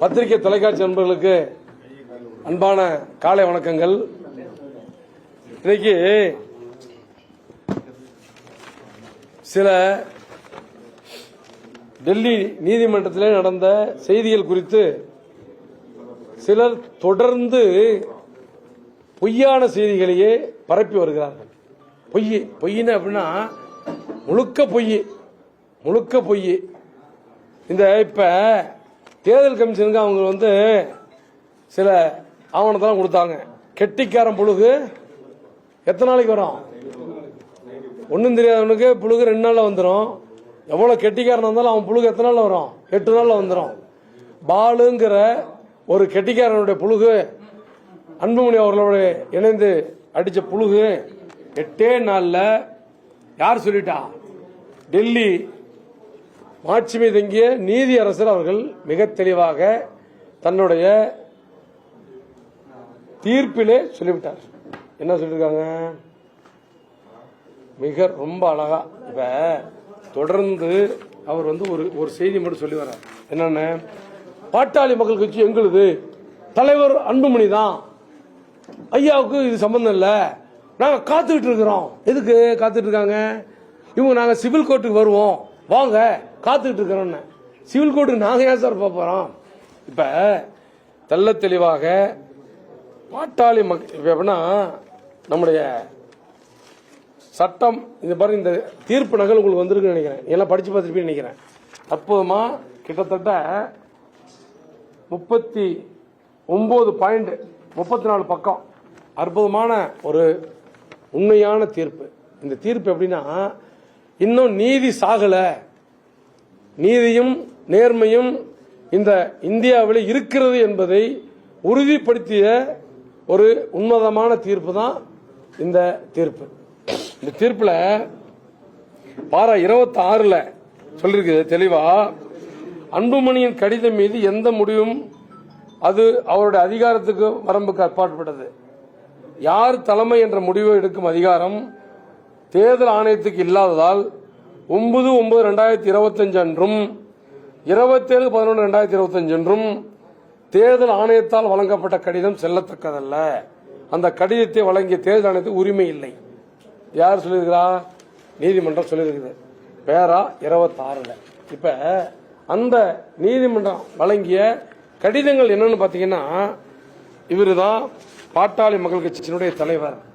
பத்திரிகை தொலைக்காட்சி நண்பர்களுக்கு அன்பான காலை வணக்கங்கள். இன்னைக்கு சில டெல்லி நீதிமன்றத்தில் நடந்த செய்திகள் குறித்து சிலர் தொடர்ந்து பொய்யான செய்திகளையே பரப்பி வருகிறார்கள். பொய் பொய்ன்னு அப்படின்னா முழுக்க பொய் முழுக்க பொய். இந்த இப்போ தேர்தல் கமிஷனுக்கு அவங்க வந்து சில ஆவணத்தெல்லாம் கொடுத்தாங்க. கெட்டிக்காரன் புழுகு. எத்தனை நாளைக்கு வரும்? ஒன்றும் தெரியாதவனுக்கு புழுகு ரெண்டு நாளில் வந்துடும் எவ்வளோ கெட்டிக்காரன் இருந்தாலும் அவன் புழுகு எத்தனை நாளில் வரும்? எட்டு நாளில் வந்துடும் பாலுங்கிற ஒரு கெட்டிக்காரனுடைய புழுகு அன்புமணி அவர்களோட இணைந்து அடித்த புழுகு எட்டே நாளில் யார் சொல்லிட்டா? டெல்லி மாட்சிமை தங்கிய நீதி அரசர் அவர்கள் மிக தெளிவாக தன்னுடைய தீர்ப்பிலே சொல்லிவிட்டார். என்ன சொல்லியிருக்காங்க? மிக ரொம்ப அழகா. இப்ப தொடர்ந்து அவர் வந்து ஒரு ஒரு செய்தி மட்டும் சொல்லி வர்றார். என்னன்னு? பாட்டாளி மக்கள் கட்சி எங்களுது. தலைவர் அன்புமணி தான். ஐயாவுக்கு இது சம்பந்தம் இல்லை. நாங்க காத்துக்கிட்டு இருக்கிறோம். எதுக்கு காத்துட்டு இருக்காங்க? இவங்க நாங்க சிவில் கோர்ட்டுக்கு வருவோம். வாங்க காத்துக்கிட்டு இருக்கிறோம் சிவில் கோர்ட்டுக்கு நாங்க ஏன் சார் போக போறோம்? இப்ப தெள்ள தெளிவாக பாட்டாளி மக்கள் எப்படின்னா நம்முடைய சட்டம் இந்த பாருங்க இந்த தீர்ப்பு நகல் உங்களுக்கு வந்திருக்குன்னு நினைக்கிறேன். எல்லாம் படிச்சு பார்த்துருப்பீங்கன்னு நினைக்கிறேன். அற்புதமா கிட்டத்தட்ட முப்பத்தி ஒன்பது பாயிண்ட் முப்பத்தி நாலு பக்கம். அற்புதமான ஒரு உண்மையான தீர்ப்பு. இந்த தீர்ப்பு எப்படின்னா இன்னும் நீதி சாகல. நீதியும் நேர்மையும் இந்த இந்தியாவில் இருக்கிறது என்பதை உறுதிப்படுத்திய ஒரு உன்னதமான தீர்ப்பு தான் இந்த தீர்ப்பு. இந்த தீர்ப்பில் பாரா இருபத்தி ஆறுல சொல்லிருக்குது தெளிவா அன்புமணியின் கடிதம் மீது எந்த முடிவும் அது அவருடைய அதிகாரத்துக்கு வரம்புக்கு அப்பாற்பட்டது. யார் தலைமை என்ற முடிவை எடுக்கும் அதிகாரம் தேர்தல் ஆணையத்துக்கு இல்லாததால் ஒன்பது ஒன்பது ரெண்டாயிரத்தி இருபத்தஞ்சு அன்றும் இருபத்தேழு பதினொன்று ரெண்டாயிரத்தி இருபத்தஞ்சு அன்றும் தேர்தல் ஆணையத்தால் வழங்கப்பட்ட கடிதம் செல்லத்தக்கதல்ல. அந்த கடிதத்தை வழங்கிய தேர்தல் ஆணையத்துக்கு உரிமை இல்லை. யார் சொல்லியிருக்கிறா? நீதிமன்றம் சொல்லியிருக்குது. பேரா இருபத்தாறுல. இப்ப அந்த நீதிமன்றம் வழங்கிய கடிதங்கள் என்னன்னு பாத்தீங்கன்னா இவருதான் பாட்டாளி மக்கள் கட்சியினுடைய தலைவர்.